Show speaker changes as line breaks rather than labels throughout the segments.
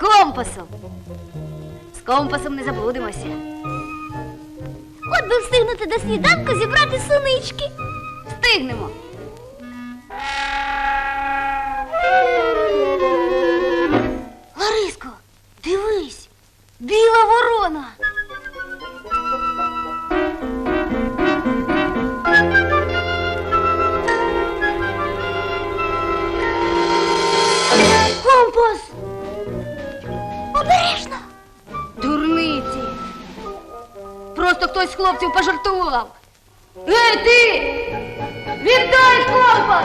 компасом. З компасом не заблудимося.
От би встигнути до сніданку зібрати сунички.
Встигнемо. Лариско, дивись, біла ворона. Просто хтось з хлопців пожартував. Ей, ти! Віддай компас!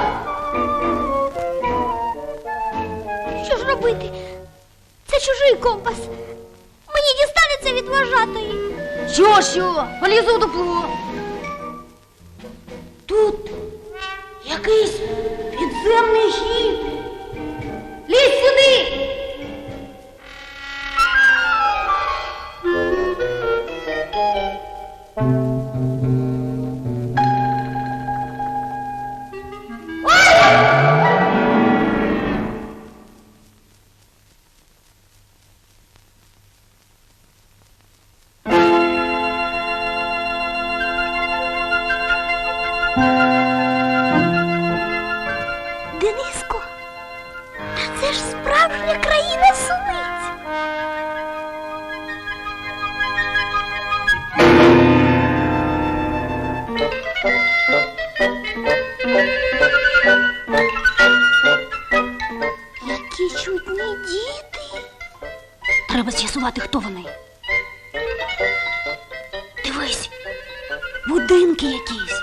Що ж робити? Це чужий компас. Мені дістанеться від вожатої.
Що, що? Полізу дупло. Тут якийсь підземний хід. Лізь сюди. З'ясувати, хто вони. Дивись, будинки якісь.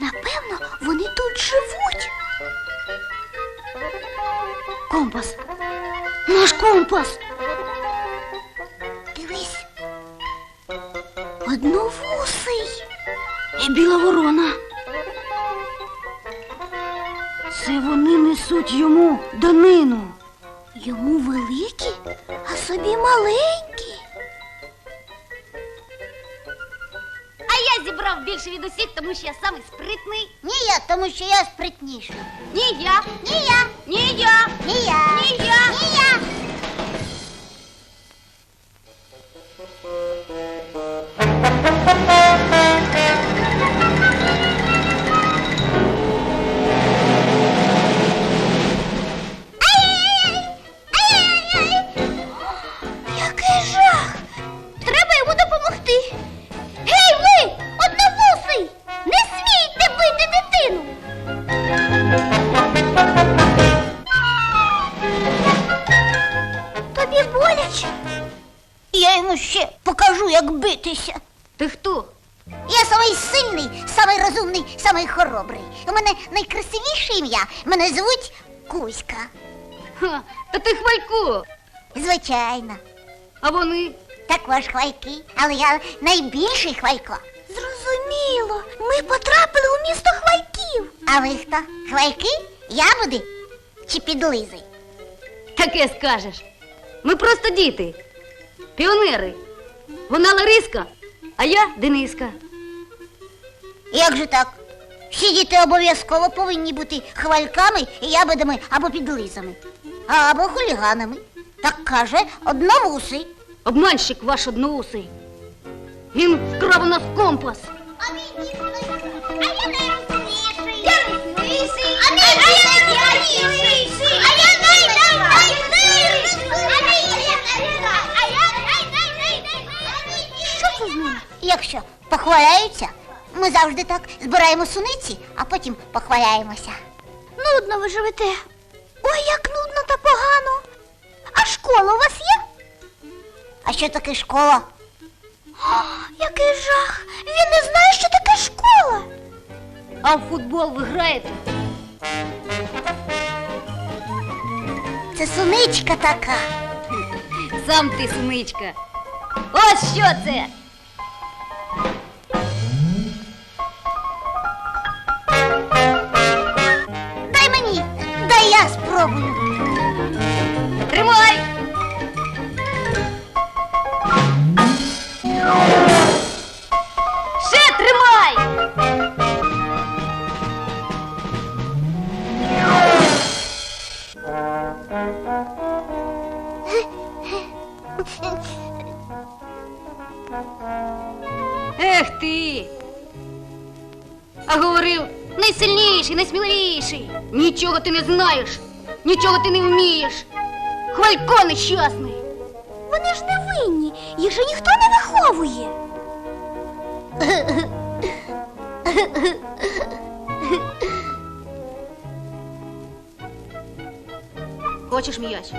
Напевно, вони тут живуть.
Компас. Наш компас.
Дивись. Одновусий.
І біла ворона. Це вони несуть йому данину. Більше від усіх, тому що я самий спритний.
Ні я, тому що я спритніша.
Ні я.
Ні я,
Ні я.
ні я,
Ні я.
ні я. Битися.
Ти хто?
Я самий сильний, самий розумний, самий хоробрий. У мене найкрасивіше ім'я. Мене звуть Кузька.
Ха, та ти хвалько.
Звичайно.
А вони?
Також хвайки, але я найбільший хвайко. Зрозуміло, ми потрапили у місто хвайків. А ви хто? Хвайки? Ябуди чи підлизи?
Таке скажеш. Ми просто діти. Піонери. Вона Лариска, а я Дениска.
Як же так? Всі діти обов'язково повинні бути хвальками ябедами або підлизами, або хуліганами. Так каже одновусий.
Обманщик ваш одноусий. Він вкрав у нас компас.
А я розумніший. А я найрозумніший. А я Якщо похваляються, ми завжди так збираємо суниці, а потім похваляємося. Нудно ви живете. Ой, як нудно та погано. А школа у вас є? А що таке школа? О, який жах! Він не знає, що таке школа.
А в футбол ви граєте?
Це суничка така.
Сам ти синичка. Ось що це. ти не знаєш, нічого ти не вмієш. Хвалько нещасний.
Вони ж не винні, їх же ніхто не виховує.
Хочеш м'яч?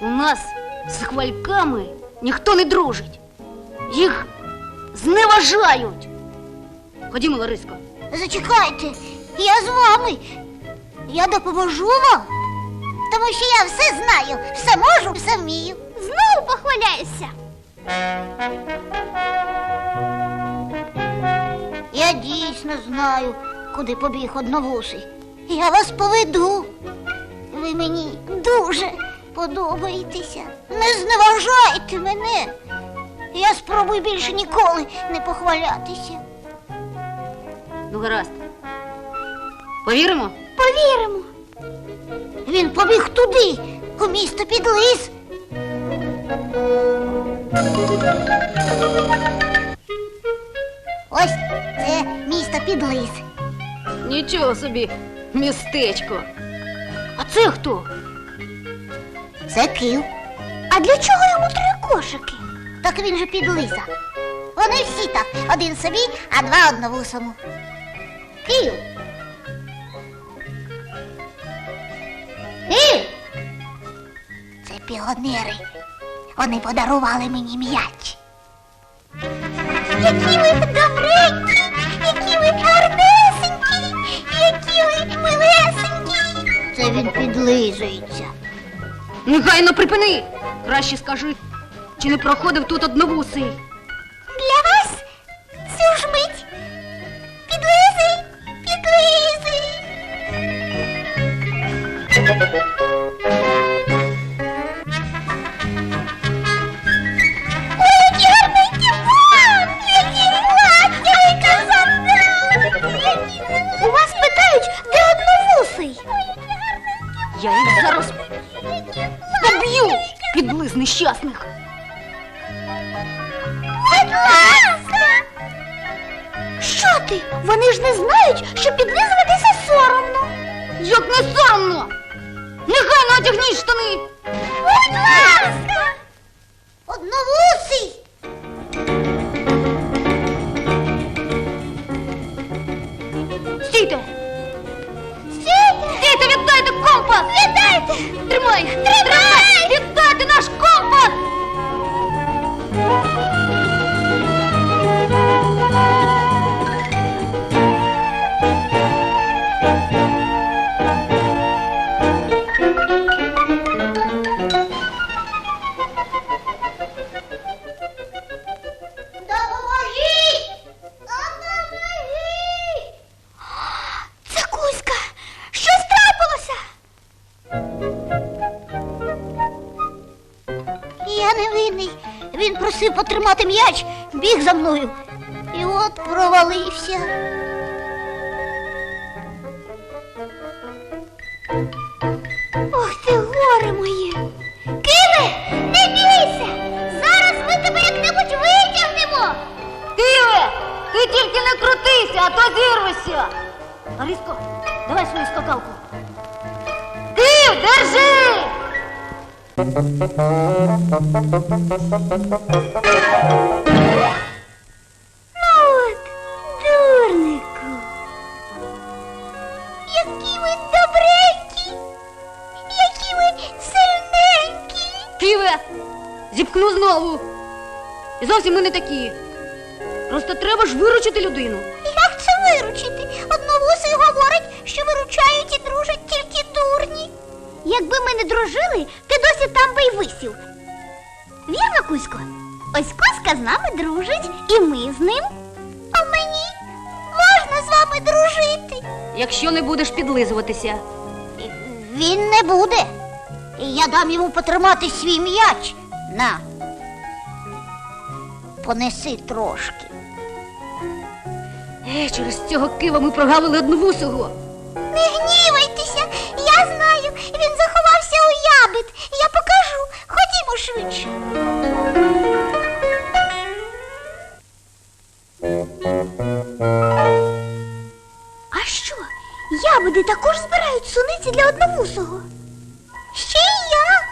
У нас з хвальками ніхто не дружить. Їх зневажають. Ходімо, Лариско.
Зачекайте, я з вами. Я допоможу вам. Тому що я все знаю, все можу, все вмію. Знову похваляюся. Я дійсно знаю, куди побіг одновусий. Я вас поведу. Ви мені дуже подобаєтеся. Не зневажайте мене. Я спробую більше ніколи не похвалятися.
Ну, гаразд. Повіримо?
Повіримо. Він побіг туди, у місто під лис. Ось це місто під лис.
Нічого собі, містечко. А це хто?
Це кив. А для чого йому три кошики? Так він же під лиса. Вони всі так, один собі, а два одновусому. Кив. Кив. Це піонери. Вони подарували мені м'яч. Які ви добренькі, які ви гарнесенькі, які ви милесенькі. Це він підлизується.
Негайно припини! Краще скажи, чи не проходив тут одновусий? Як не соромно! Негайно одягніть штани!
Будь ласка! Одновусий!
Стійте!
Стійте!
Стійте, віддайте компас!
Віддайте!
Тримай! Тримай! Віддайте наш компас!
Потримати м'яч, біг за мною. І от провалився. Ох ти горе моє! Киве, не бійся! Зараз ми тебе як-небудь витягнемо!
Киве! Ти тільки не крутися, а то зірвешся! Лариско, давай свою скакалку. Кив, держи!
Ну дурнику. Які ви добренькі, які ви сильненькі.
Киве! Зіпхну знову. І зовсім ми не такі. Просто треба ж виручити людину.
Якби ми не дружили, ти досі там би й висів. Вірно, Кузько? Ось Кузька з нами дружить, і ми з ним. А мені можна з вами дружити.
Якщо не будеш підлизуватися.
Він не буде. Я дам йому потримати свій м'яч. На. Понеси трошки.
Е, через цього кива ми прогавили одновусого.
Не гнівайтеся, я знаю, він заховався. Я покажу. Ходімо швидше. А що? Ябеди також збирають суниці для одновусого. Ще й як.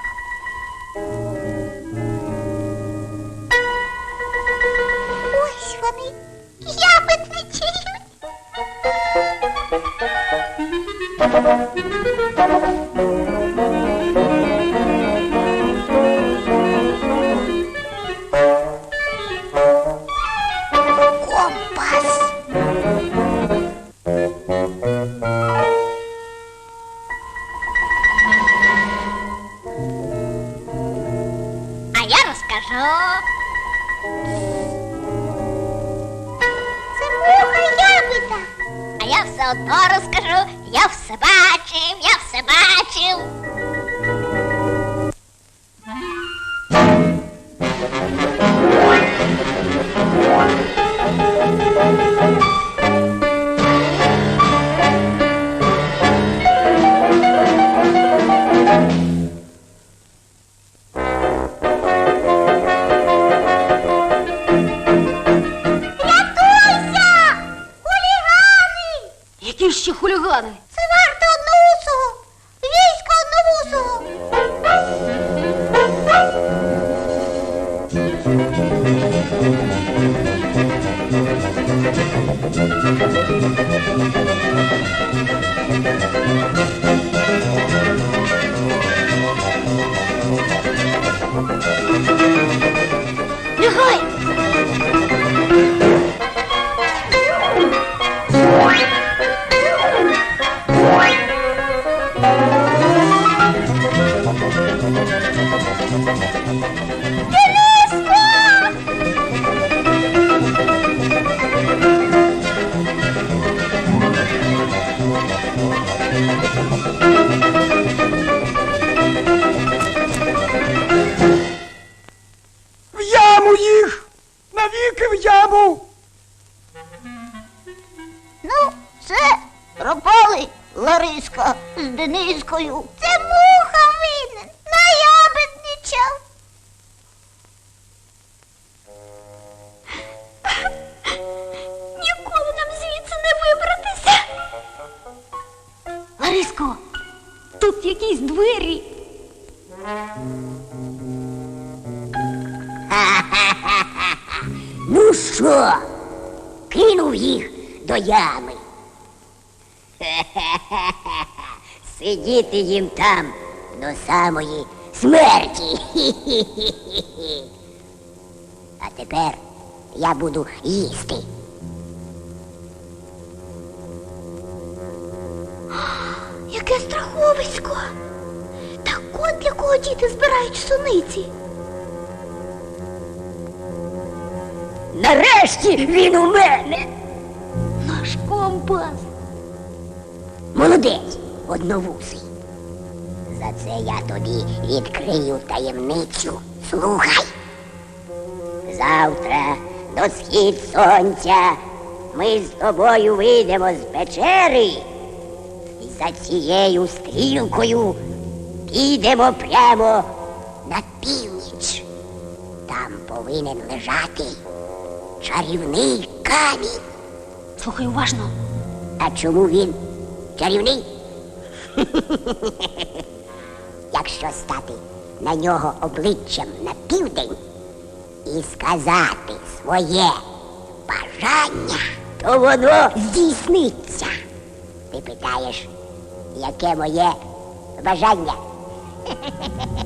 Ось вони. Ябедничі. Компас. Це муха ябеда. А я все одно розкажу. Я все бачив, я все бачив. Рятуйся!
Ще хулігани?
До ями. Сидіти їм там до самої смерті. А тепер я буду їсти.
Яке страховисько. Так от для кого діти збирають суниці.
Нарешті він у мене.
Компас.
Молодець, одновусий. За це я тобі відкрию таємницю. Слухай. Завтра до схід сонця ми з тобою вийдемо з печери і за цією стрілкою підемо прямо на північ. Там повинен лежати чарівний камінь.
Слухай уважно.
А чому він чарівний? Якщо стати на нього обличчям на південь і сказати своє бажання, то воно здійсниться. Ти питаєш, яке моє бажання?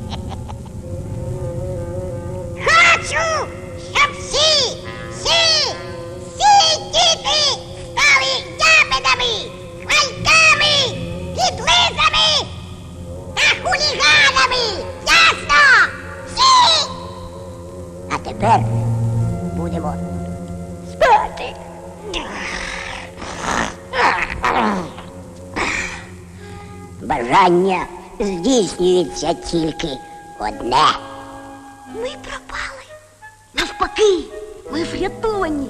Бажання здійснюється тільки одне.
Ми пропали.
Навпаки, ми врятовані.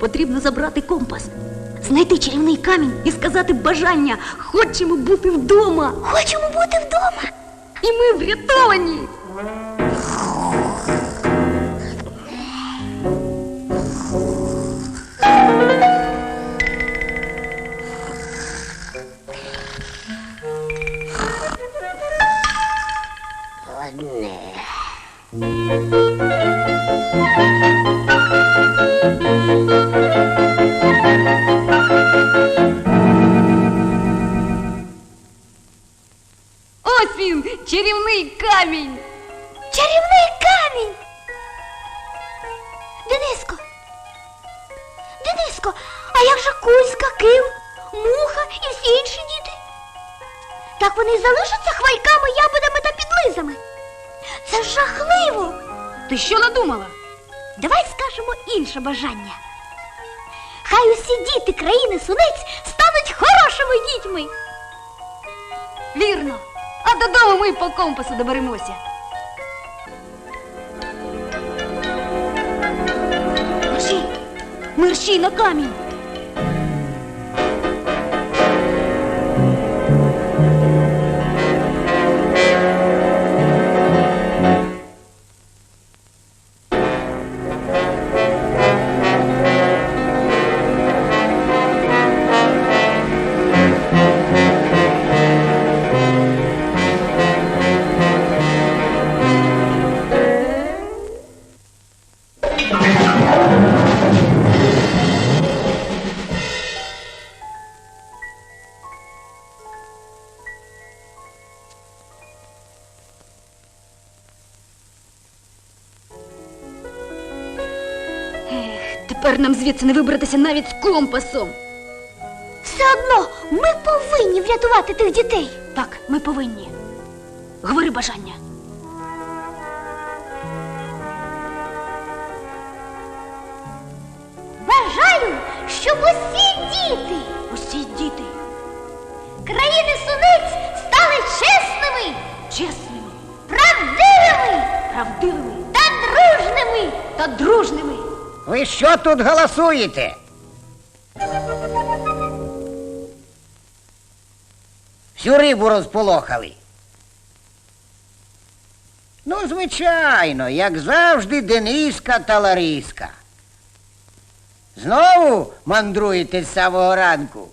Потрібно забрати компас, знайти чарівний камінь і сказати бажання. Хочемо бути вдома.
Хочемо бути вдома.
І ми врятовані. одне. Ось він, чарівний камінь.
Чарівний камінь. Дениско. Дениско, а як же Кузька, Кив, муха і всі інші діти? Так вони залишаться хвайками, ябедами та підлизами. Це жахливо.
Ти що надумала?
Давай скажемо інше бажання. Хай усі діти країни сунець стануть хорошими дітьми.
Вірно. А додому ми по компасу доберемося. Мерщій! Мерщій на камінь! Тепер нам звідси не вибратися навіть з компасом.
Все одно ми повинні врятувати тих дітей.
Так, ми повинні. Говори бажання.
Бажаю, щоб усі діти
Усі діти
країни сунець стали чесними,
чесними,
правдивими
правдивими
та дружними.
та дружними.
Ви що тут голосуєте? Всю рибу розполохали. Ну, звичайно, як завжди, Дениска та Лариска. Знову мандруєте з самого ранку.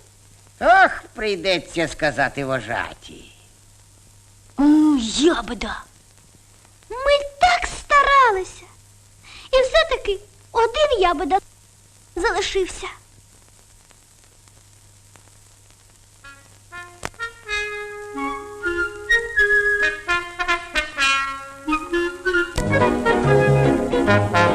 Ох, прийдеться сказати вожаті.
Ябеда.
Ми так старалися. І все-таки один я ябеда залишився. Thank you.